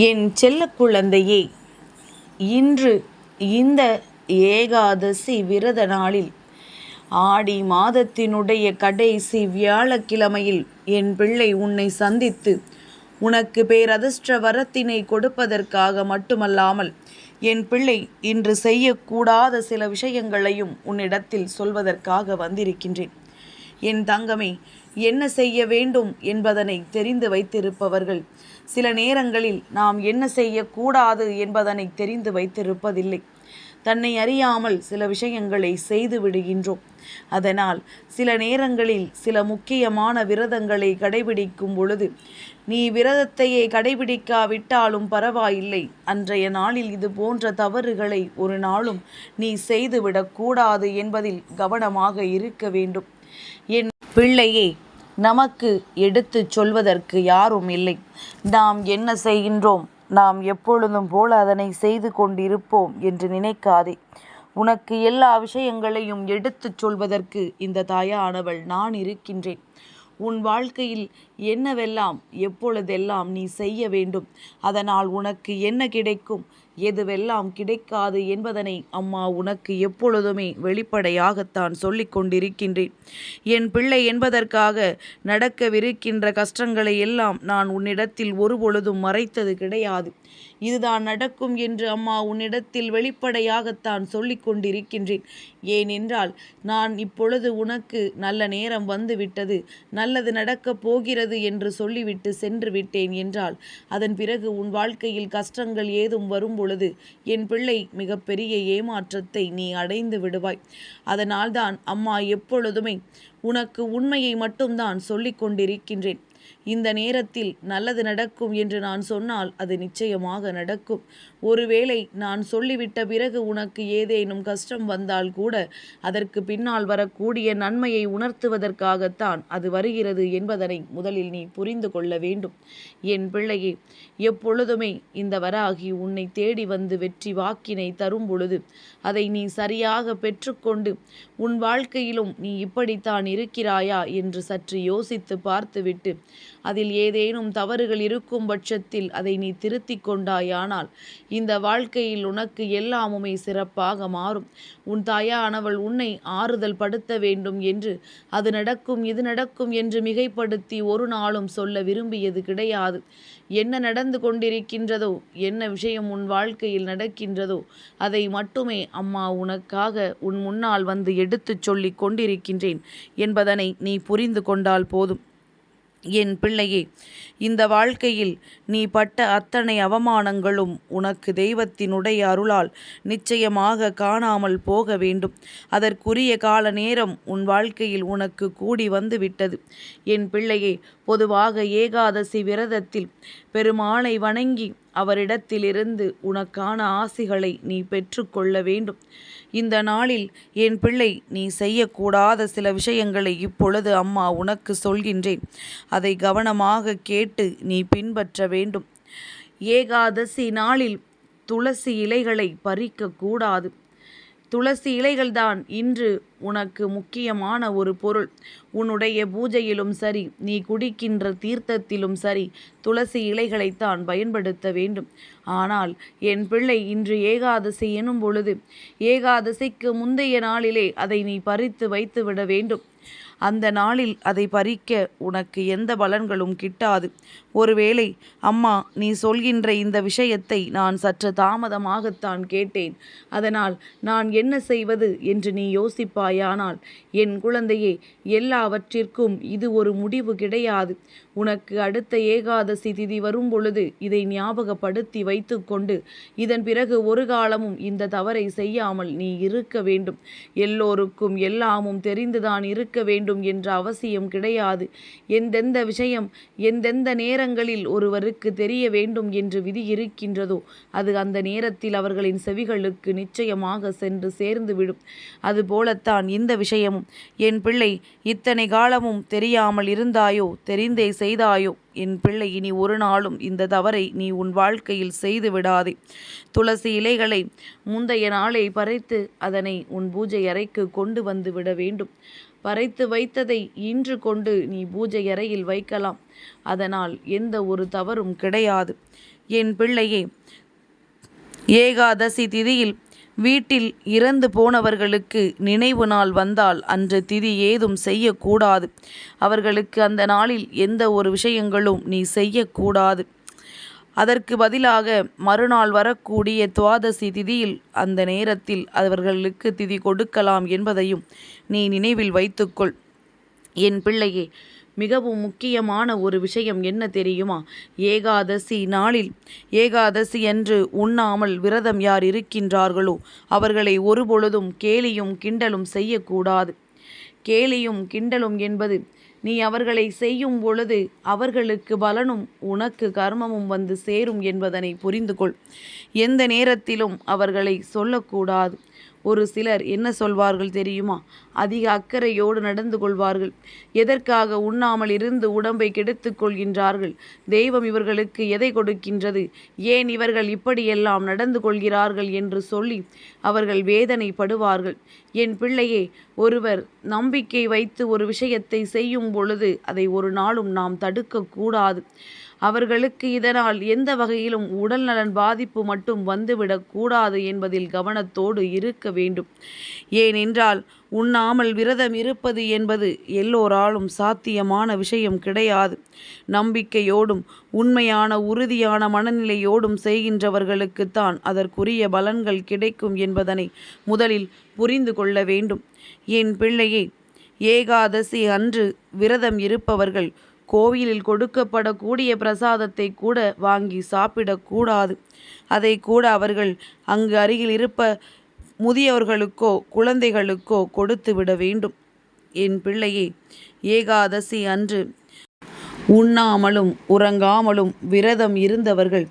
என் செல்ல குழந்தையே இன்று இந்த ஏகாதசி விரத நாளில் ஆடி மாதத்தினுடைய கடைசி வியாழக்கிழமையில் என் பிள்ளை உன்னை சந்தித்து உனக்கு பேரதிர்ஷ்ட வரத்தினை கொடுப்பதற்காக மட்டுமல்லாமல் என் பிள்ளை இன்று செய்யக்கூடாத சில விஷயங்களையும் உன்னிடத்தில் சொல்வதற்காக வந்திருக்கின்றேன். என் தங்கமே என்ன செய்ய வேண்டும் என்பதனை தெரிந்து வைத்திருப்பவர்கள் சில நேரங்களில் நாம் என்ன செய்யக்கூடாது என்பதனை தெரிந்து வைத்திருப்பதில்லை. தன்னை அறியாமல் சில விஷயங்களை செய்து விடுகின்றோம். அதனால் சில நேரங்களில் சில முக்கியமான விரதங்களை கடைபிடிக்கும் பொழுது நீ விரதத்தையே கடைபிடிக்காவிட்டாலும் பரவாயில்லை. அன்றைய நாளில் இது போன்ற தவறுகளை ஒரு நாளும் நீ செய்துவிடக்கூடாது என்பதில் கவனமாக இருக்க வேண்டும். என் பிள்ளையே நமக்கு எடுத்துச் சொல்வதற்கு யாரும் இல்லை. நாம் என்ன செய்கின்றோம்? நாம் எப்பொழுதும் போல அதனை செய்து கொண்டிருப்போம் என்று நினைக்காதே. உனக்கு எல்லா விஷயங்களையும் எடுத்துச் சொல்வதற்கு இந்த தாயானவள் நான் இருக்கின்றேன். உன் வாழ்க்கையில் என்னவெல்லாம் எப்பொழுதெல்லாம் நீ செய்ய வேண்டும்? அதனால் உனக்கு என்ன கிடைக்கும்? எதுவெல்லாம் கிடைக்காது என்பதனை அம்மா உனக்கு எப்பொழுதுமே வெளிப்படையாகத்தான் சொல்லிக் கொண்டிருக்கின்றேன். என் பிள்ளை என்பதற்காக நடக்கவிருக்கின்ற கஷ்டங்களை எல்லாம் நான் உன்னிடத்தில் ஒருபொழுதும் மறைத்தது கிடையாது. இதுதான் நடக்கும் என்று அம்மா உன்னிடத்தில் வெளிப்படையாகத்தான் சொல்லிக் கொண்டிருக்கின்றேன். ஏனென்றால் நான் இப்பொழுது உனக்கு நல்ல நேரம் வந்துவிட்டது நல்லது நடக்கப் போகிறது என்று சொல்லிவிட்டு சென்று விட்டேன் என்றால் அதன் பிறகு உன் வாழ்க்கையில் கஷ்டங்கள் ஏதும் வரும் பொழுது என் பிள்ளை மிகப்பெரிய ஏமாற்றத்தை நீ அடைந்து விடுவாய். அதனால்தான் அம்மா எப்பொழுதுமே உனக்கு உண்மையை மட்டும்தான் சொல்லிக் கொண்டிருக்கின்றேன். இந்த நேரத்தில் நல்லது நடக்கும் என்று நான் சொன்னால் அது நிச்சயமாக நடக்கும். ஒருவேளை நான் சொல்லிவிட்ட பிறகு உனக்கு ஏதேனும் கஷ்டம் வந்தால் கூட அதற்கு பின்னால் வரக்கூடிய நன்மையை உணர்த்துவதற்காகத்தான் அது வருகிறது என்பதனை முதலில் நீ புரிந்து கொள்ள வேண்டும். என் பிள்ளையே எப்பொழுதுமே இந்த வராகி உன்னை தேடி வந்து வெற்றி வாக்கினை தரும் பொழுது அதை நீ சரியாக பெற்றுக்கொண்டு உன் வாழ்க்கையிலும் நீ இப்படித்தான் இருக்கிறாயா என்று சற்று யோசித்து பார்த்துவிட்டு அதில் ஏதேனும் தவறுகள் இருக்கும் பட்சத்தில் அதை நீ திருத்தி கொண்டாயானால் இந்த வாழ்க்கையில் உனக்கு எல்லாமுமே சிறப்பாக மாறும். உன் தாயானவள் உன்னை ஆறுதல் படுத்த வேண்டும் என்று அது நடக்கும் இது நடக்கும் என்று மிகைப்படுத்தி ஒரு நாளும் சொல்ல விரும்பியது கிடையாது. என்ன நடந்து கொண்டிருக்கின்றதோ என்ன விஷயம் உன் வாழ்க்கையில் நடக்கின்றதோ அதை மட்டுமே அம்மா உனக்காக உன் முன்னால் வந்து எடுத்துச் சொல்லிக் கொண்டிருக்கின்றேன் என்பதனை நீ புரிந்து கொண்டால் போதும். என் பிள்ளையே இந்த வாழ்க்கையில் நீ பட்ட அத்தனை அவமானங்களும் உனக்கு தெய்வத்தினுடைய அருளால் நிச்சயமாக காணாமல் போக வேண்டும். அதற்குரிய கால நேரம் உன் வாழ்க்கையில் உனக்கு கூடி வந்து விட்டது என் பிள்ளையே பொதுவாக ஏகாதசி விரதத்தில் பெருமாளை வணங்கி அவரிடத்திலிருந்து உனக்கான ஆசிகளை நீ பெற்றுக்கொள்ள வேண்டும். இந்த நாளில் என் பிள்ளை நீ செய்யக்கூடாத சில விஷயங்களை இப்பொழுது அம்மா உனக்கு சொல்கின்றேன். அதை கவனமாக கேட்டு நீ பின்பற்ற வேண்டும். ஏகாதசி நாளில் துளசி இலைகளை பறிக்கக்கூடாது. துளசி இலைகள்தான் இன்று உனக்கு முக்கியமான ஒரு பொருள். உன்னுடைய பூஜையிலும் சரி நீ குடிக்கின்ற தீர்த்தத்திலும் சரி துளசி இலைகளைத்தான் பயன்படுத்த வேண்டும். ஆனால் என் பிள்ளை இன்று ஏகாதசி எனும் பொழுது ஏகாதசிக்கு முந்தைய நாளிலே அதை நீ பறித்து வைத்து விட வேண்டும். அந்த நாளில் அதை பறிக்க உனக்கு எந்த பலன்களும் கிட்டாது. ஒருவேளை அம்மா நீ சொல்கின்ற இந்த விஷயத்தை நான் சற்று தாமதமாகத்தான் கேட்டேன். அதனால் நான் என்ன செய்வது என்று நீ யோசிப்பாயானால் என் குழந்தையே எல்லாவற்றிற்கும் இது ஒரு முடிவு கிடையாது. உனக்கு அடுத்த ஏகாதசி திதி வரும் பொழுது இதை ஞாபகப்படுத்தி வைத்துக்கொண்டு இதன் பிறகு ஒரு காலமும் இந்த தவறை செய்யாமல் நீ இருக்க வேண்டும். எல்லோருக்கும் எல்லாமும் தெரிந்துதான் இருக்க வேண்டும் என்ற அவசியம் கிடையாது. எந்தெந்த விஷயம் எந்தெந்த நேரங்களில் ஒருவருக்கு தெரிய வேண்டும் என்று விதி இருக்கின்றதோ அது அந்த நேரத்தில் அவர்களின் செவிகளுக்கு நிச்சயமாக சென்று சேர்ந்துவிடும். அதுபோலத்தான் இந்த விஷயமும் என் பிள்ளை இத்தனை காலமும் தெரியாமல் இருந்தாயோ? தெரிந்தே செய்தாயோ? என் பிள்ளை இனி ஒரு நாளும் இந்த தவறை நீ உன் வாழ்க்கையில் செய்து விடாதே. துளசி இலைகளை முந்தைய நாளை பறைத்து அதனை உன் பூஜை அறைக்கு கொண்டு வந்து விட வேண்டும். பறைத்து வைத்ததை இன்று கொண்டு நீ பூஜை அறையில் வைக்கலாம். அதனால் எந்த ஒரு தவறும் கிடையாது. என் பிள்ளையே ஏகாதசி திதியில் வீட்டில் இறந்து போனவர்களுக்கு நினைவு நாள் வந்தால் அன்று திதி ஏதும் செய்யக்கூடாது. அவர்களுக்கு அந்த நாளில் எந்த ஒரு விஷயங்களும் நீ செய்யக்கூடாது. அதற்கு பதிலாக மறுநாள் வரக்கூடிய துவாதசி திதியில் அந்த நேரத்தில் அவர்களுக்கு திதி கொடுக்கலாம் என்பதையும் நீ நினைவில் வைத்துக்கொள். என் பிள்ளையே மிகவும் முக்கியமான ஒரு விஷயம் என்ன தெரியுமா? ஏகாதசி நாளில் ஏகாதசி என்று உண்ணாமல் விரதம் யார் இருக்கின்றார்களோ அவர்களை ஒருபொழுதும் கேலியும் கிண்டலும் செய்யக்கூடாது. கேலியும் கிண்டலும் என்பது நீ அவர்களை செய்யும் பொழுது அவர்களுக்கு பலனும் உனக்கு கர்மமும் வந்து சேரும் என்பதனை புரிந்து கொள் எந்த நேரத்திலும் அவர்களை சொல்லக்கூடாது. ஒரு சிலர் என்ன சொல்வார்கள் தெரியுமா? அதிக அக்கறையோடு நடந்து கொள்வார்கள். எதற்காக உண்ணாமல் இருந்து உடம்பை கெடுத்துக் கொள்கின்றார்கள்? தெய்வம் இவர்களுக்கு எதை கொடுக்கின்றது? ஏன் இவர்கள் இப்படியெல்லாம் நடந்து கொள்கிறார்கள் என்று சொல்லி அவர்கள் வேதனைப்படுவார்கள். என் பிள்ளையே ஒருவர் நம்பிக்கை வைத்து ஒரு விஷயத்தை செய்யும் பொழுது அதை ஒரு நாளும் நாம் தடுக்கக்கூடாது. அவர்களுக்கு இதனால் எந்த வகையிலும் உடல்நலன் பாதிப்பு மட்டும் வந்துவிடக் கூடாது என்பதில் கவனத்தோடு இருக்க வேண்டும். ஏனென்றால் உண்ணாமல் விரதம் இருப்பது என்பது எல்லோராலும் சாத்தியமான விஷயம் கிடையாது. நம்பிக்கையோடும் உண்மையான உறுதியான மனநிலையோடும் செய்கின்றவர்களுக்குத்தான் அதற்குரிய பலன்கள் கிடைக்கும் என்பதனை முதலில் புரிந்து கொள்ள வேண்டும். என் பிள்ளையே ஏகாதசி அன்று விரதம் இருப்பவர்கள் கோவிலில் கொடுக்கப்படக்கூடிய பிரசாதத்தை கூட வாங்கி சாப்பிடக்கூடாது. அதை கூட அவர்கள் அங்கு அருகில் இருப்ப முதியவர்களுக்கோ குழந்தைகளுக்கோ கொடுத்து விட வேண்டும். என் பிள்ளையே ஏகாதசி அன்று உண்ணாமலும் உறங்காமலும் விரதம் இருந்தவர்கள்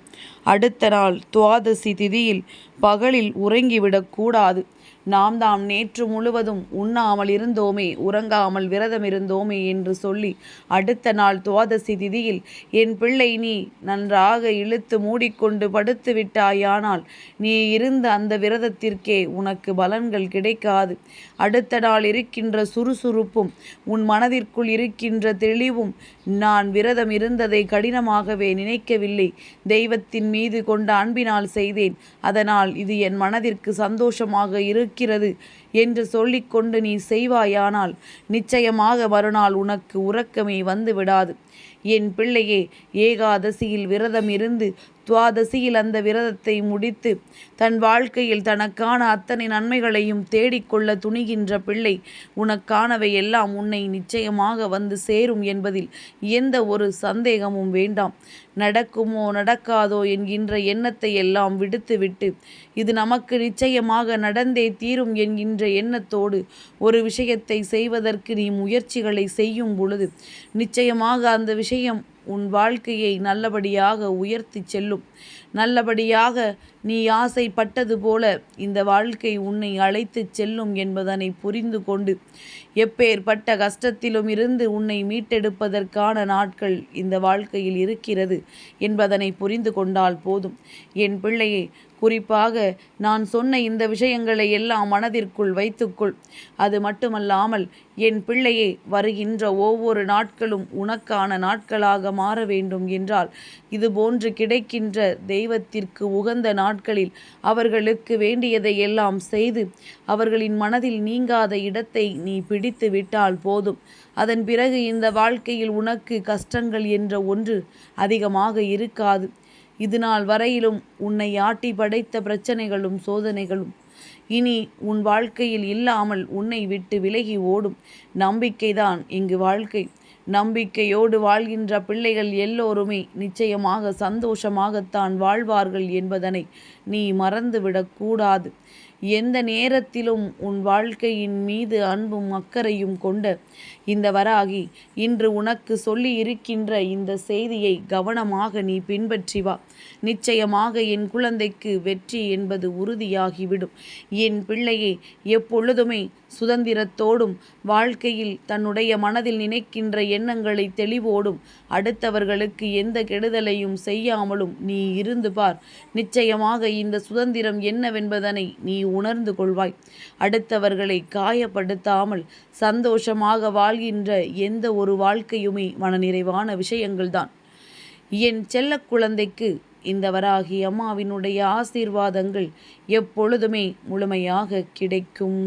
அடுத்த நாள் துவாதசி திதியில் பகலில் உறங்கிவிடக்கூடாது. நாம் தாம் நேற்று முழுவதும் உண்ணாமல் இருந்தோமே உறங்காமல் விரதம் இருந்தோமே என்று சொல்லி அடுத்த நாள் துவாதசி திதியில் என் பிள்ளை நீ நன்றாக இழுத்து மூடிக்கொண்டு படுத்து விட்டாயானால் நீ இருந்த அந்த விரதத்திற்கே உனக்கு பலன்கள் கிடைக்காது. அடுத்த நாள் இருக்கின்ற சுறுசுறுப்பும் உன் மனதிற்குள் இருக்கின்ற தெளிவும் நான் விரதம் இருந்ததை கடினமாகவே நினைக்கவில்லை. தெய்வத்தின் மீது கொண்ட அன்பினால் செய்தேன். அதனால் இது என் மனதிற்கு சந்தோஷமாக இருக்கிறது என்று சொல்லிக்கொண்டு நீ செய்வாயானால் நிச்சயமாக மறுநாள் உனக்கு உறக்கமே வந்து விடாது என் பிள்ளையே ஏகாதசியில் விரதம் இருந்து துவாதசியில் அந்த விரதத்தை முடித்து தன் வாழ்க்கையில் தனக்கான அத்தனை நன்மைகளையும் தேடிக்கொள்ள துணிகின்ற பிள்ளை உனக்கானவை எல்லாம் உன்னை நிச்சயமாக வந்து சேரும் என்பதில் எந்த ஒரு சந்தேகமும் வேண்டாம். நடக்குமோ நடக்காதோ என்கின்ற எண்ணத்தை எல்லாம் விடுத்துவிட்டு இது நமக்கு நிச்சயமாக நடந்தே தீரும் என்கின்ற எண்ணத்தோடு ஒரு விஷயத்தை செய்வதற்கு நீ முயற்சிகளை செய்யும் பொழுது நிச்சயமாக அந்த விஷயம் உன் வாழ்க்கையை நல்லபடியாக உயர்த்தி செல்லும். நல்லபடியாக நீ ஆசைப்பட்டது போல இந்த வாழ்க்கை உன்னை அழைத்துச் செல்லும் என்பதனை புரிந்து கொண்டு எப்பேற்பட்ட கஷ்டத்திலும் இருந்து உன்னை மீட்டெடுப்பதற்கான நாட்கள் இந்த வாழ்க்கையில் இருக்கிறது என்பதனை புரிந்து கொண்டால் போதும். என் பிள்ளையை குறிப்பாக நான் சொன்ன இந்த விஷயங்களை எல்லாம் மனதிற்குள் வைத்துக்கொள். அது மட்டுமல்லாமல் என் பிள்ளையே வருகின்ற ஒவ்வொரு நாட்களும் உனக்கான நாட்களாக மாற வேண்டும் என்றால் இதுபோன்று கிடைக்கின்ற தெய்வத்திற்கு உகந்த நாட்களில் அவர்களுக்கு வேண்டியதை எல்லாம் செய்து அவர்களின் மனதில் நீங்காத இடத்தை நீ பிடித்து விட்டால் போதும். அதன் பிறகு இந்த வாழ்க்கையில் உனக்கு கஷ்டங்கள் என்ற ஒன்று அதிகமாக இருக்காது. இது நாள் வரையிலும் உன்னை ஆட்டி படைத்த பிரச்சனைகளும் சோதனைகளும். இனி உன் வாழ்க்கையில் இல்லாமல் உன்னை விட்டு விலகி ஓடும். நம்பிக்கைதான் இங்கு வாழ்க்கை. நம்பிக்கையோடு வாழ்கின்ற பிள்ளைகள் எல்லோருமே நிச்சயமாக சந்தோஷமாகத்தான் வாழ்வார்கள் என்பதனை நீ மறந்துவிடக்கூடாது. எந்த நேரத்திலும் உன் வாழ்க்கையின் மீது அன்பும் அக்கறையும் கொண்ட இந்த வராகி இன்று உனக்கு சொல்லி இருக்கின்ற இந்த செய்தியை கவனமாக நீ பின்பற்றி வா. நிச்சயமாக என் குழந்தைக்கு வெற்றி என்பது உறுதியாகிவிடும். என் பிள்ளையை எப்பொழுதுமே சுதந்திரத்தோடும் வாழ்க்கையில் தன்னுடைய மனதில் நினைக்கின்ற எண்ணங்களை தெளிவோடும் அடுத்தவர்களுக்கு எந்த கெடுதலையும் செய்யாமலும் நீ இருந்து பார். நிச்சயமாக இந்த சுதந்திரம் என்னவென்பதனை நீ உணர்ந்து கொள்வாய். அடுத்தவர்களை காயப்படுத்தாமல் சந்தோஷமாக வாழ்கின்ற எந்த ஒரு வாழ்க்கையுமே மனநிறைவான விஷயங்கள்தான். என் செல்ல குழந்தைக்கு இந்த வராகி அம்மாவினுடைய ஆசீர்வாதங்கள் எப்பொழுதுமே முழுமையாக கிடைக்கும்.